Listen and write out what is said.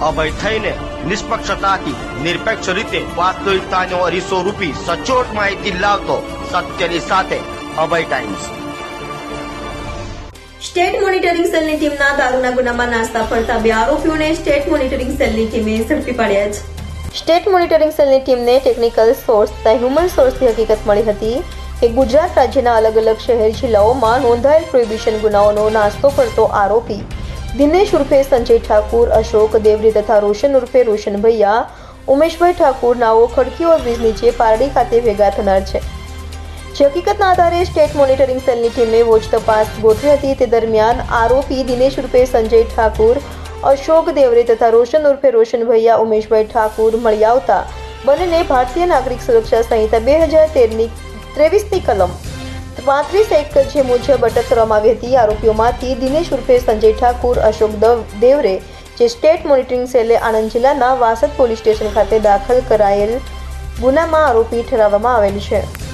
અભય થઈને નિષ્પક્ષતાથી નિરપેક્ષ રીતે વાસ્તવિકતાનો અરીસો રૂપી સચોટ માહિતી લાવતો સત્યની સાથે અભય ટાઈમ્સ. સ્ટેટ મોનિટરિંગ સેલની ટીમના દારૂના ગુનામાં નાસ્તા ફરતા બે આરોપીઓને સ્ટેટ મોનિટરિંગ સેલની ટીમે ઝડપી પાડ્યા છે. સ્ટેટ મોનિટરિંગ સેલની ટીમને ટેકનિકલ સોર્સ તથા હ્યુમન સોર્સથી હકીકત મળી હતી કે ગુજરાત રાજ્યના અલગ અલગ શહેર જિલ્લાઓમાં નોંધાયેલ પ્રોહિબિશન ગુનાઓનો નાસ્તો કરતો આરોપી દિનેશ ઉર્ફે સંજય ઠાકુર અશોક દેવરી તથા રોશન ઉર્ફે રોશન ભૈયા ઉમેશભાઈ ઠાકુર નાઓ ખડકી ઓવરબ્રિજ નીચે પારડી ખાતે ભેગા થનાર છે જે હકીકતના આધારે સ્ટેટ મોનિટરિંગ સેલની ટીમે વોચ તપાસ ગોઠવી હતી તે દરમિયાન આરોપી દિનેશ ઉર્ફે સંજય ઠાકુર, અશોક દેવરે તથા રોશન ઉર્ફે રોશન ભૈયા, ઉમેશભાઈ ઠાકુર મળી આવતા બંનેને ભારતીય નાગરિક સુરક્ષા સંહિતા બે હજાર તેરની ત્રેવીસની કલમ પાંત્રીસ એક જે મુજબ અટક કરવામાં આવી હતી. આરોપીઓમાંથી દિનેશ ઉર્ફે સંજય ઠાકુર, અશોક દવ- દેવરે જે સ્ટેટ મોનિટરિંગ સેલે આણંદ જિલ્લાના વાસદ પોલીસ સ્ટેશન ખાતે દાખલ કરાયેલ ગુનામાં આરોપી ઠરાવવામાં આવેલ છે.